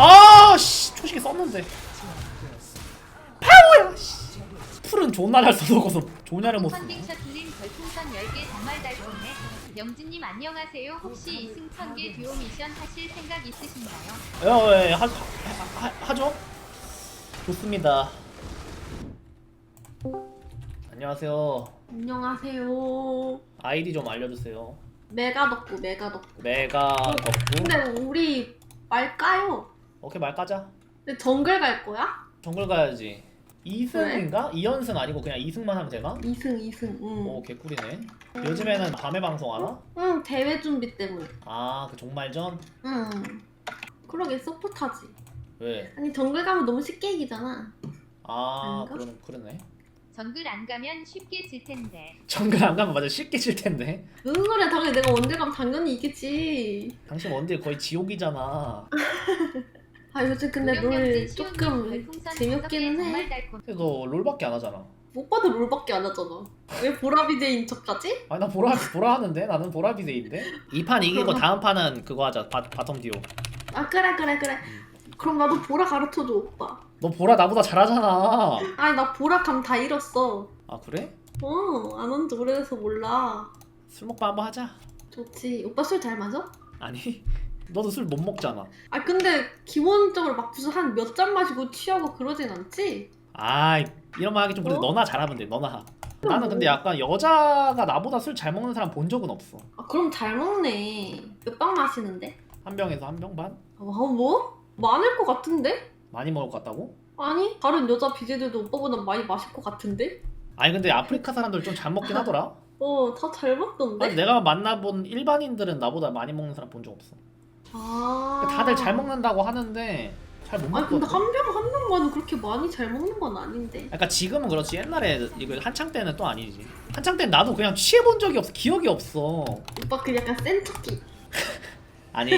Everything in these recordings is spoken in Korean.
아씨 초식에 썼는데 파워야 씨 풀은 존나 잘 써놓고서 조냐를 못 쓰네 펀딩 셔틀린 별풍선 10개 정말 달콤해. 영진님 안녕하세요. 혹시 이승천 개 듀오 미션 하실 생각 있으신가요? 예, 예, 하, 하, 하, 하죠 좋습니다 안녕하세요 안녕하세요. 아이디 좀 알려주세요 메가 덕구 메가 덕구. 메가 덕구 근데 우리 말까요? 오케이 말 까자 근데 정글 갈 거야? 정글 가야지 2승인가? 2연승 아니고 그냥 2승만 하면 되나? 2승 2승. 응. 오 개꿀이네 요즘에는 밤에 방송하나? 응 대회 준비 때문에. 아 그 종말전? 응. 그러게 서포트하지. 왜? 아니 정글 가면 너무 쉽게 이기잖아. 아 아닌가? 그러네, 그러네 정글 안 가면 쉽게 질 텐데. 정글 안 가면 맞아 쉽게 질 텐데 무슨 소리야? 당연히 내가 원딜 가면 당연히 이기지. 당신 원딜 거의 지옥이잖아 아 요즘 근데 롤 조금 재미없기는 정말 해. 근데 너 롤밖에 안 하잖아 오빠도 롤밖에 안 하잖아. 왜 보라비제인 척하지? 아니 나 보라 보라 하는데 나는 보라 비데이인데 이판 이기고 다음 판은 그거 하자 바, 바텀 듀오 아 그래 그래 그래. 그럼 나도 보라 가르쳐줘 오빠. 너 보라 나보다 잘하잖아 아니 나 보라 감 다 잃었어. 아 그래? 어, 안 온 지 오래돼서 몰라. 술 먹방 한번 하자 좋지. 오빠 술 잘 마셔? 아니 너도 술 못 먹잖아 아, 근데 기본적으로 막 무슨 한 몇 잔 마시고 취하고 그러진 않지? 아 이런 말 하기 좀 그런데 어? 너나 잘하면 돼 너나 나는 근데 약간 여자가 나보다 술 잘 먹는 사람 본 적은 없어 아, 그럼 잘 먹네. 몇 병 마시는데? 한 병에서 한 병 반? 아, 뭐? 많을 것 같은데? 많이 먹을 것 같다고? 아니, 다른 여자 BJ들도 오빠보다 많이 마실 것 같은데? 아니 근데 아프리카 사람들 좀 잘 먹긴 하더라 어, 다 잘 먹던데? 아니 내가 만나본 일반인들은 나보다 많이 먹는 사람 본 적 없어 아. 다들 잘 먹는다고 하는데 잘못 아니, 근데 먹거든 한 병, 한 병만은 그렇게 많이 잘 먹는 건 아닌데. 그러니까 지금은 그렇지 옛날에 이거 한창 때는 또 아니지 한창 때는 나도 그냥 취해본 적이 없어 기억이 없어 오빠 그 약간 센 척기. 아니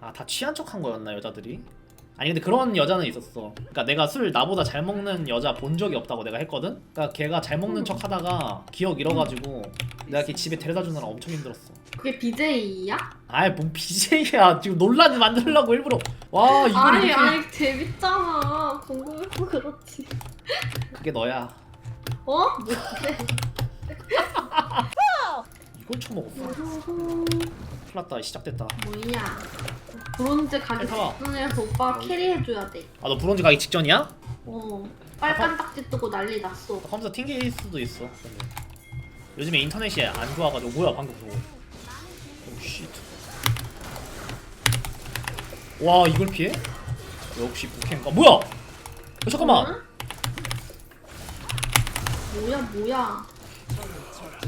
아 다 취한 척한 거였나 여자들이? 아니 근데 그런 여자는 있었어 그러니까 내가 술 나보다 잘 먹는 여자 본 적이 없다고 내가 했거든? 그러니까 걔가 잘 먹는 음. 척 하다가 기억 잃어가지고 내가 걔 집에 데려다 주느라 엄청 힘들었어 그게 BJ야? 아이 뭔 BJ야 지금 논란 만들려고 일부러 와 이걸 아니, 이렇게 아니, 재밌잖아. 궁금해서 그렇지. 그게 너야 어? 뭔데? 이걸 처먹었어 큰일 났다 시작됐다 뭐야? 브론즈 가기 해봐. 직전이라서 오빠가 캐리해줘야 돼. 아 너 브론즈 가기 직전이야? 어. 빨간 딱지 뜨고 난리 났어. 나 컴퓨터 튕길 수도 있어 근데. 요즘에 인터넷이 안 좋아가지고 뭐야 방금 그거 오씨 와 이걸 피해? 역시 부캔가 뭐야 어, 잠깐만 응? 뭐야 뭐야?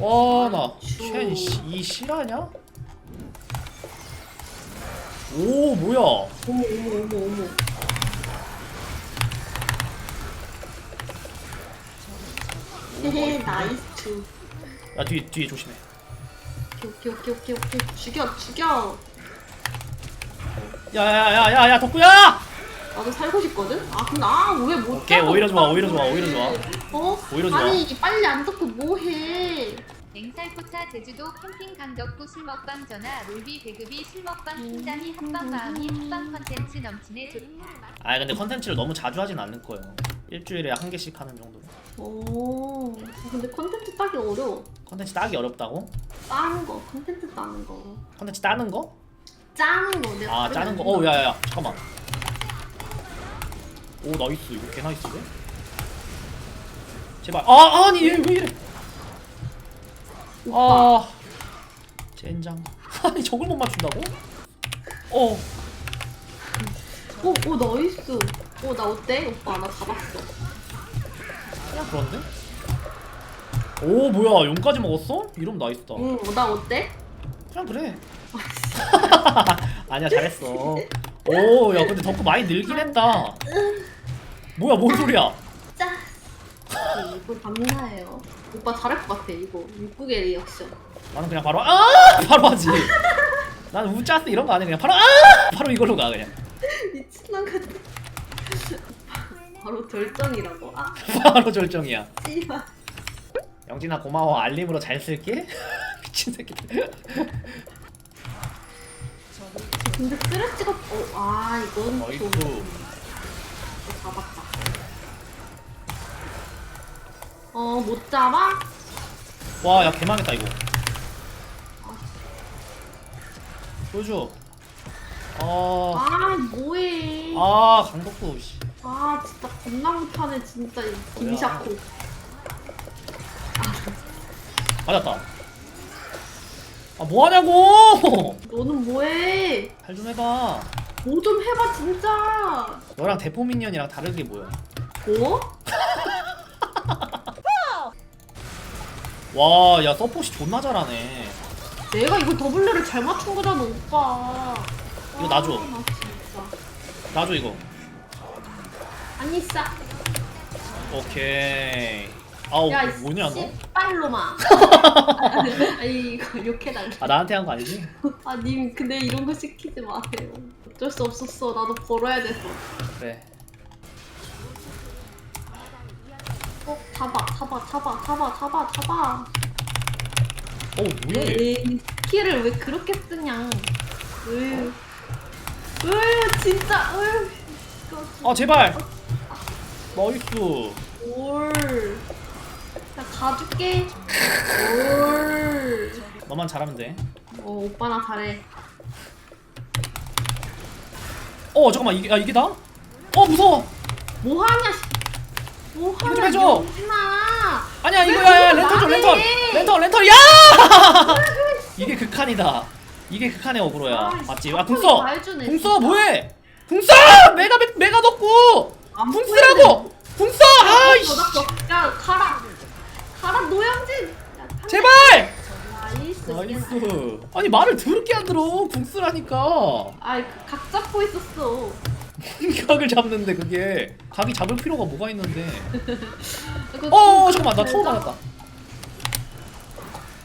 와나 쉔 이 실화냐? 오 뭐야 어머 어머 어머 어머. 헤헤 나이스. 야 뒤에 뒤에 조심해 오케이 오케이 오케이 오케이 죽여 죽여. 야야야야야 덕구야 나도 살고 싶거든. 아 근데 아왜 못? 오케이, 오히려 좋아, 오히려 좋아, 오히려 좋아. 어? 오히려 좋아. 아니 빨리 안 듣고 뭐해? 맹살포차 제주도 캠핑 강덕구 술 먹방 전화 롤비 배급이 술 먹방 팀장이 합방 마음이 합방 컨텐츠 넘치네 좋다. 아 근데 컨텐츠를 너무 자주 하진 않을 거예요 일주일에 한 개씩 하는 정도로 오. 근데 컨텐츠 따기 어려워. 컨텐츠 따기 어렵다고? 짜는 거, 컨텐츠 짜는 거. 컨텐츠 따는 거? 짜는 거. 내가 아 짜는 거? 거어 야야야 잠깐만 오 나이스 이거 개 나이스네 제발 아 아니 얘 왜 이래 오빠. 아 젠장 아니 저걸 못 맞춘다고? 어 오, 오 나이스. 오 나 어때? 오빠 나 잡았어. 그냥 그런데? 오 뭐야 용까지 먹었어? 이러면 나이스다 응, 어, 나 어때? 그냥 그래 아니야 잘했어 오 야 근데 덕후 많이 늘긴 했다 뭐야 뭔 소리야 짜. 네, 이거 감사해요. 오빠 잘할 것 같아 이거. 육국의 리액션. 나는 그냥 바로 아 바로 하지 나는 우짜스 이런 거 안 해 그냥 바로 아 바로 이걸로 가 그냥 미친놈 같아. 바로 결정이라고. 아, 바로 절정이야 씨발. 영진아 고마워 알림으로 잘 쓸게 미친 새끼들 근데 쓰레 찍었. 어, 아 이건 어이구. 좀 잡았다. 어 못 잡아? 와, 야 개망했다 이거. 보여줘. 어, 아 뭐해? 아 강덕구 씨. 아 진짜 겁나 못하네 진짜 이 김샤코. 맞았다. 아 뭐하냐고! 너는 뭐해? 잘 좀 해봐. 뭐 좀 해봐 진짜. 너랑 대포 미니언이랑 다르게 보여. 뭐? 와, 야 서폿이 존나 잘하네. 내가 이거 더블레를 잘 맞춘 거잖아 오빠. 이거 놔줘. 아, 나 진짜. 놔줘 이거. 아니 싸. 오케이. 아우 야, 뭐냐 너? 씨발로마. 아니 이거 욕해달래. 아 나한테 한 거 아니지? 아님 근데 이런 거 시키지 마세요. 어쩔 수 없었어. 나도 벌어야 돼서. 그래. 어 잡아 잡아 잡아 잡아 잡아 잡아. 어 뭐야 얘? 에이 스킬을 왜 그렇게 쓰냐. 으. 으 진짜 으. 이거 아 제발. 나이스. 올. 나 가줄게. 올. 너만 잘하면 돼. 어 오빠 나 잘해. 어 잠깐만 이게 아 이게 다? 어 무서워. 뭐 하냐? 씨. 뭐 하냐? 좀 해줘. 영진아. 아니야 왜 이거야 야, 그걸 랜턴 줘 말해? 랜턴 랜턴 랜턴 야! 이게 극한이다. 이게 극한의 어그로야. 아, 맞지? 아다 궁써. 해주네, 궁써 진짜. 뭐해? 궁써 메가 메- 메가 덕구. 안 궁쓰라고. 궁써 아이씨. 야 가라. 가라 노영진. 야, 한- 제발. 나이스. 나이스. 아니 말을 더럽게 안 들어. 궁 쓰라니까. 아이 각 잡고 있었어. 각을 잡는데 그게 각이 잡을 필요가 뭐가 있는데. 이거 어 좀 잠깐만 나잘 맞았다.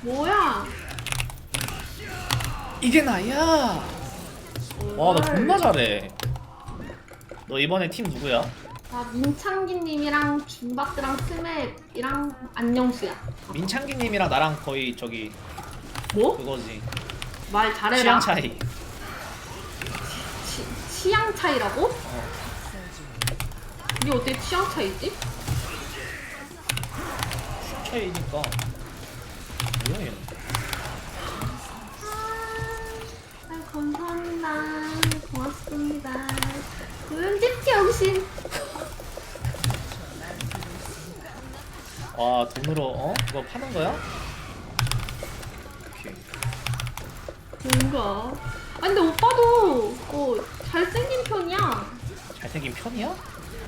뭐야? 이게 나야. 와 나 존나 잘해. 너 이번에 팀 누구야? 아 민창기님이랑 준바트랑 스맵이랑 안녕수야. 민창기님이랑 나랑 거의 저기 뭐? 그거지. 말 잘해라. 취향 차이. 치, 취향 차이라고? 어. 이게 어떻게 취향 차이지? 차이니까. 뭐야 얘? 아, 감사합니다. 고맙습니다. 노영진 병신. 와 돈으로 어? 그거 파는 거야? 오케이. 뭔가. 아 근데 오빠도 어, 잘생긴 편이야. 잘생긴 편이야?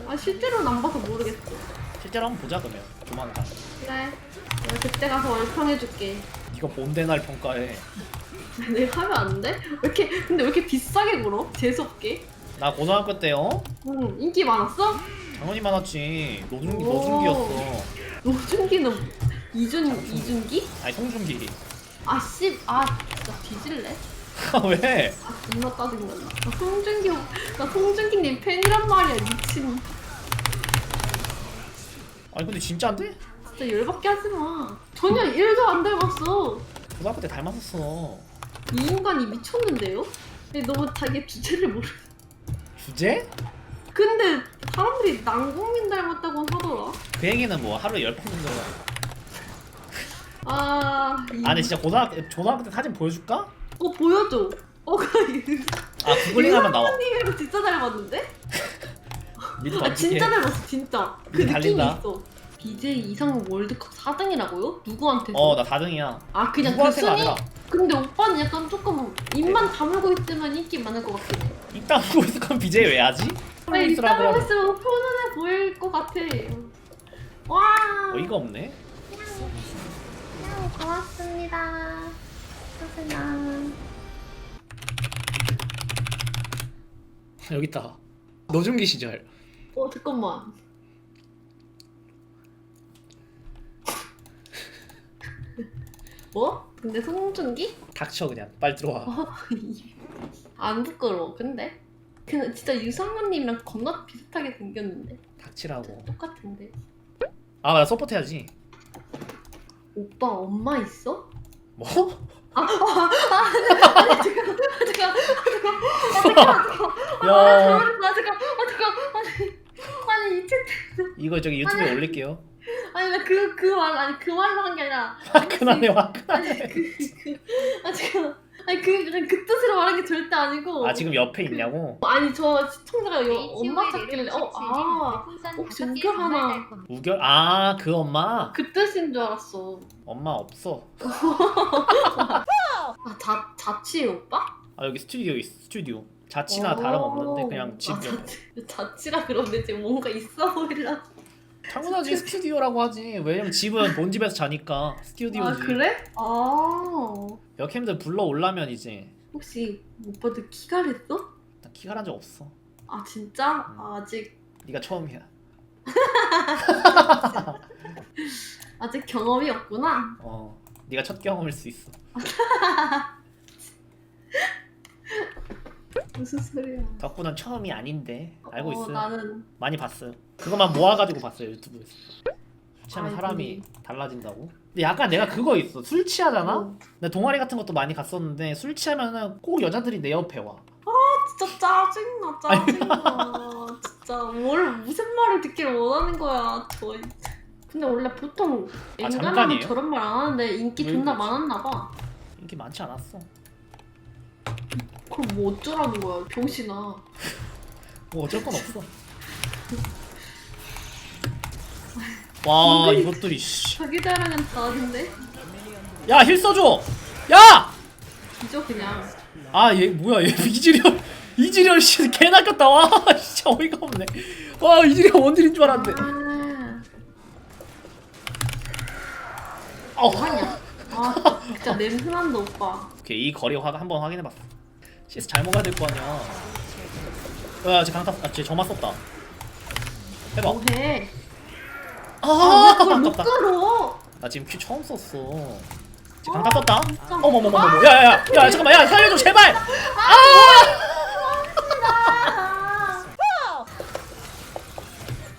아 실제로는 안 봐서 모르겠어. 실제로 한번 보자 그러면 조만간. 그래. 내가 그때 가서 얼평해줄게. 네가 뭔데 날 평가해? 내가 하면 안 돼? 왜 이렇게 근데 왜 이렇게 비싸게 굴어? 재수 없게. 나 고등학교 때 어? 응 인기 많았어? 장원이 많았지. 오. 노준기였어. 노준기는 이준 이준기? 아니 송중기. 아씨 아 진짜 뒤질래? 왜? 아 존나 짜증난다. 나 송준기 나 송준기님 팬이란 말이야 미친. 아니 근데 진짜 안 돼? 진짜 열받게 하지 마. 전혀 일도 안 닮았어. 고등학교 때 닮았었어. 이 인간이 미쳤는데요? 근데 너무 자기 주제를 모르. 주제? 근데 사람들이 남궁민 닮았다고 하더라. 그 얘기는 뭐 하루에 열 번 정도. 해. 아, 이... 아 근데 진짜 고등학교 초등학교 때 사진 보여줄까? 어 보여줘. 어, 아 구글링하면 나와. 님이랑 진짜 닮았는데? 미드 아. 진짜 닮았어 진짜. 그 느낌이 달린다. 있어. BJ 이상 월드컵 4등이라고요? 누구한테? 어나 4등이야. 아 그냥 그 누구한테가 순위? 아니라 근데 오빠는 약간 조금 입만 다물고 있으면 인기 많을 것 같긴 해. 이따 보고 있을 거면 BJ 왜 하지? 아니 하더라고. 있으면 편안해 보일 것 같아. 와. 어이가 없네. 냥 고맙습니다. 수고하세요. 여기 있다. 노준기 시절. 어 잠깐만. 뭐? 근데 송중기? 닥쳐 그냥. 빨리 들어와. 안 부끄러워. 근데 그 진짜 유성훈님이랑 겁나 비슷하게 생겼는데 닥치라고. 똑같은데. 아 나 서포트 해야지. 오빠 엄마 있어? 뭐? 아, 아, 아, 아니, 잠깐, 잠깐, 아, 야 잠깐, 아, 잠깐, 아, 잠깐, 아니, 아니, 이 채팅, 이거 저기 유튜브에 올릴게요. 아니, 나 그, 그 말, 아니, 그 말로 한 게 아니라, 화끈하네 아니, 화끈하네. 그, 그, 아, 잠깐, 아니, 그, 그 뜻으로 말한 게 절대 아니고, 아 지금 옆에 있냐고? 아니, 저 시청자가 여, 엄마 찾길래, 어, 아, 별풍선 혹시 개 우결 하나. 우결 아 그 엄마 그 뜻인 줄 알았어. 엄마 없어. 아, 자, 자취 오빠? 아 여기 스튜디오 있어 스튜디오. 자취나 오. 다름 없는데 그냥 집. 아, 자취, 자취라 그러는데 지금 뭔가 있어 보이려. 당연하지 스튜디오라고 하지. 왜냐면 집은 본 집에서 자니까 스튜디오지. 아 그래? 아 여캠들 불러 올라면 이제 혹시 오빠들 키가랬어? 나 키가 난적 없어. 아 진짜? 음. 아, 아직 네가 처음이야. 아직 경험이 없구나. 어. 네가 첫 경험일 수 있어. 무슨 소리야? 덕분은 처음이 아닌데 알고 어, 있어요. 나는 많이 봤어요. 그것만 모아가지고 봤어요 유튜브에서. 참 아이고. 사람이 달라진다고. 근데 약간 내가 그거 있어. 술 취하잖아. 어, 근데 동아리 같은 것도 많이 갔었는데 술 취하면은 꼭 여자들이 내 옆에 와. 진짜 짜증나 짜증나. 진짜 뭘 무슨 말을 듣기를 원하는 거야 저. 근데 원래 보통 아, 엔간하면 잠깐이에요? 저런 말 안 하는데 인기 왜 존나 그러지? 많았나 봐. 인기 많지 않았어. 그럼 뭐 어쩌라는 거야 병신아. 뭐 어쩔 건 없어. 와 이것들이 씨. 자기 자랑은 다 아닌데? 야힐 써줘. 야! 뒤져 그냥. 아 얘 뭐야 얘 이지리얼 이지리얼 씨개 낚였다 와 진짜 어이가 없네. 와 이지리얼 원딜인 줄 알았는데. 아, 어. 뭐하냐? 아 진짜 냄새 난다 오빠. 오케이 이 거리 화 한번 확인해봤어. CS 잘 먹어야 될 거 아니야. 야 쟤 강타 아쟤 점화 썼다. 해봐. 뭐해? 아, 아, 왜 그걸 못 아깝다. 끌어? 나 지금 큐 처음 썼어. 지금 강타 썼다. 진짜. 어머머머머. 야야야. 야 잠깐만. 야 살려줘 제발. 아!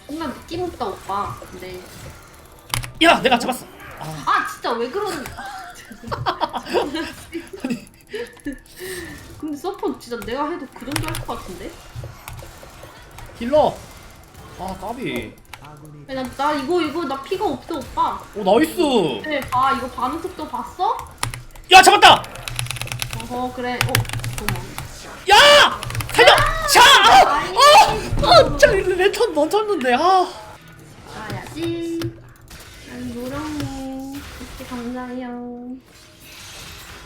정말 느낌 없다 오빠. 근데 야 내가 잡았어. 아, 아 진짜 왜 그러는? 근데 서포 진짜 내가 해도 그 정도 할 것 같은데? 힐러. 아 까비. 야, 나, 나 이거 이거 나 피가 없어 오빠. 오 나이스. 네, 봐 이거 반응 속도 봤어? 야 잡았다. 그래. 어 고마워. 야 살려. 자. 아이, 아, 짜 레턴 멈췄는데. 아. 가야지. 아이 노랑이 이렇게 감사해요.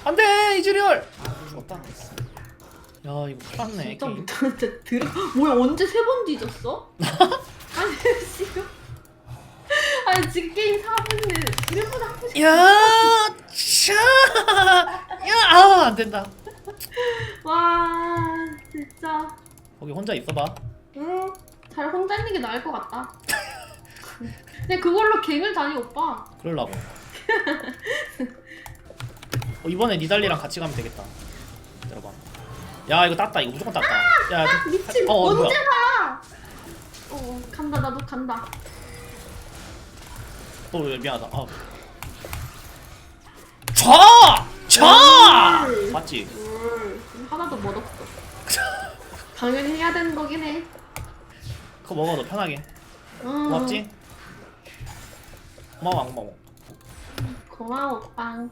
안돼 이즈리얼. 죽었다. 야 이거 큰일났네 진짜 게임. 진짜 들어. 뭐야 언제 세 번 뒤졌어? 아니 지금. 아니 지금 게임 4분인데 1분 하고 싶어. 야, 차, 야, 아, 안 된다. 와 진짜. 거기 혼자 있어봐. 응. 잘 혼자 있는 게 나을 것 같다. 근데 그걸로 갱을 다니 오빠. 그럴라고. 어, 이번에 니달리랑 같이 가면 되겠다. 들어봐. 야, 이거 땄다. 이거 무조건 땄다. 야, 저- 미친. 어, 어, 언제 뭐야? 가? 어 간다 나도 간다. 또 미안하다. 아. 차, 차. 음. 맞지? 뭘 하나도 못 없어. 당연히 해야 되는 거긴 해. 그거 먹어, 너 편하게. 음, 고맙지? 고마워, 안 고마워. 고마워 빵.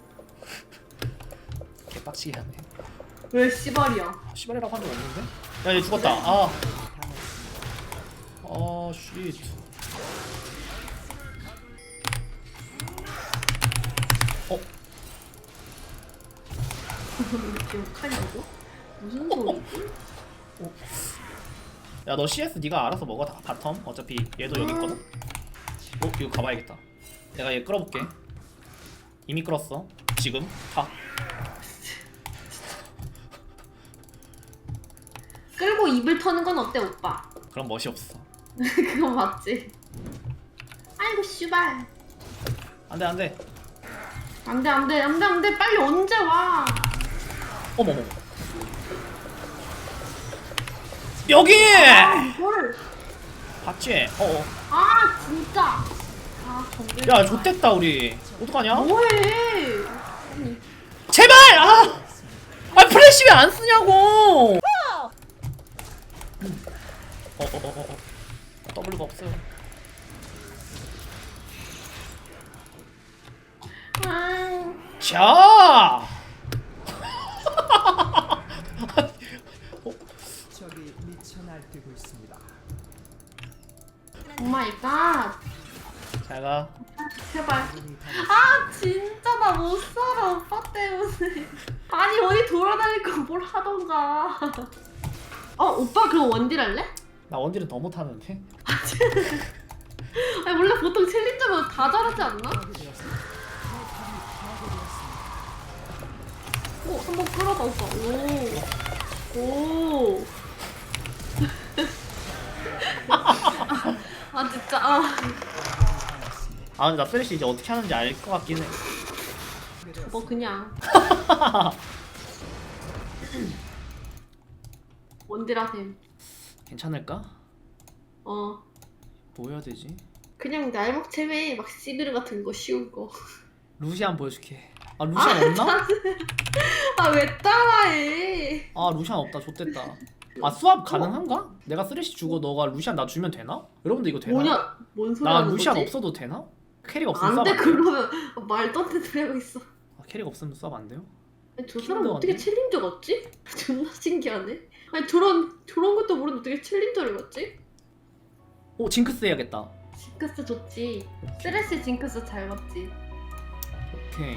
개빡치게 하네. 왜 씨발이야? 시발이라고 한적 없는데? 야, 얘 죽었다. 아. 아, 쉿. 어, 기억하냐고? 무슨 소리지? 야, 너 CS 네가 알아서 먹어 다 바텀. 어차피 얘도 여기 있거든. 어, 이거 가봐야겠다. 내가 얘 끌어볼게. 이미 끌었어. 지금 타. 끌고 입을 터는 건 어때 오빠? 그럼 멋이 없어. 그거 맞지? 아이고 씨발. 안돼 안돼. 안돼 안돼 안돼 안돼 빨리 언제 와? 어머머. 여기. 뭘? 봤지? 어어. 아 진짜. 아 정글. 야, 좆됐다 우리. 어떡하냐? 뭐해? 제발! 아! 아 플래시 왜 안 쓰냐고! 어어어어 W가 없어요. 아, 자! 적이 미쳐 날뛰고 있습니다. 오 마이 갓. 잘 가. 제발. 눈이 다 아 진짜 나 못 살아 오빠 때문에. 아니 어디 돌아다니고 뭘 하던가. 어 오빠 그럼 원딜 할래? 나 원딜은 더 못하는데? 아니 원래 보통 챌린저면 다 잘하지 않나? 오 한번 끌어봐 오빠. 오. 오. 아 진짜 아. 아 근데 나 플래시 이제 어떻게 하는지 알 것 같긴 해. 뭐 그냥 원딜 하셈. 괜찮을까? 어. 뭐 해야 되지? 그냥 날먹챔에 막 시비르 같은 거 쉬운 거. 루시안 보여줄게. 아 루시안 없나? 아 왜 따라해? 아 루시안 없다. 좋됐다. 아 수압 가능한가? 내가 쓰레쉬 주고 너가 루시안 나 주면 되나? 여러분들 이거 되나? 뭐냐? 뭔 소리 나 하는 루시안 거지? 없어도 되나? 캐리가 없으면 안돼 수압 안 돼요? 그러면 말도 안 되는 소리 하고 있어. 아, 캐리가 없으면 수압 안 돼요? 저 사람 어떻게? 챌린저 같지? 존나 신기하네. 아니 저런 저런 것도 모르는데 어떻게 챌린저를 같지? 오 징크스 해야겠다. 징크스 좋지. 쓰레쉬 징크스 잘 맞지. 오케이.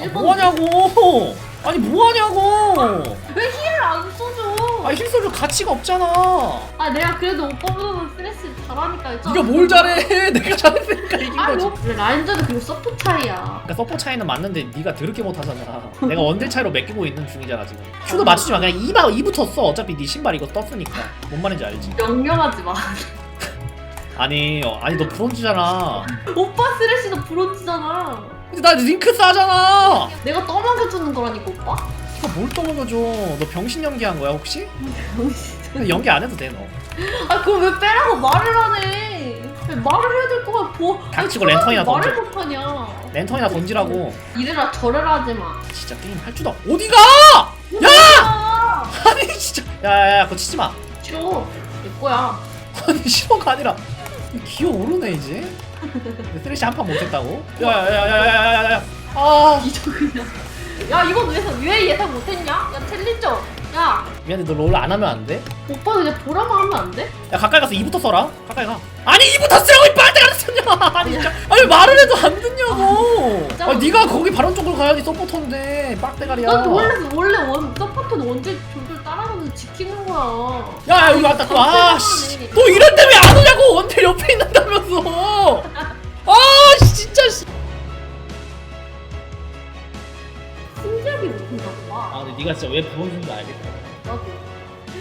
아, 뭐하냐고! 아니 뭐하냐고! 왜 힐을 안 써줘? 아 힐소주 가치가 없잖아. 아 내가 그래도 오빠보다는 쓰레쉬 잘하니까 했잖아. 네가 뭘 잘해? 내가 잘했으니까 이긴 아 거지. 뭐 그래 라인전은 그리고 서포 차이야. 그러니까 서포 차이는 맞는데 네가 더럽게 못하잖아. 내가 원딜 차이로 맡기고 있는 중이잖아 지금. 큐도 맞추지 마. 그냥 2바 2부터 써. 어차피 네 신발 이거 떴으니까. 뭔 말인지 알지? 명령하지 마. 아니 어, 아니 너 브론즈잖아. 오빠 쓰레쉬도 브론즈잖아. 근데 나 링크스 하잖아. 내가 떠먹여주는 거라니까 오빠. 이거 뭘 떠먹어줘? 너 병신 연기한 거야 혹시? 근데 연기 안 해도 돼 너. 아 그럼 왜 빼라고 말을 하네? 왜 말을 해야 될 거면 보. 닥치고 아니, 랜턴이나 말을 던져. 못하냐? 랜턴이나 던지라고. 이래라 저래라 하지 마. 진짜 게임 할 줄도. 없- 어디가? 야! 아 아니 진짜. 야야야 그거 치지 마. 싫어. 내 거야. 아니 싫어가 아니라 기어 오르네 이제. 쓰레쉬 한판 못했다고? 야야야야야야야야. 아 이저 그냥. 야 이건 왜, 왜 예상 못했냐? 야 챌린저. 야 미안해 너 롤 안 하면 안 돼? 오빠 그냥 보라만 하면 안 돼? 야 가까이 가서 2부터 써라 가까이 가 아니 2부터 쓰라고 이 빨대가 썼냐 아니 진짜 아니 말을 해도 안 듣냐고 진짜. 아니 네가 거기 바론 쪽으로 가야지 서포터인데 빡대가리야 난 원래 원래 원 서포트는 원딜 졸졸 따라가면서 지키는 거야. 야 야, 여기 왔다 또 아씨 너 이럴 왜 보여준 줄 알겠다 나도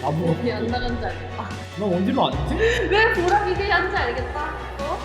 아 뭐? 왜안 나간지 알겠다. 너 원딜로 안 했지? 왜 보라 기대한지 알겠다. 어?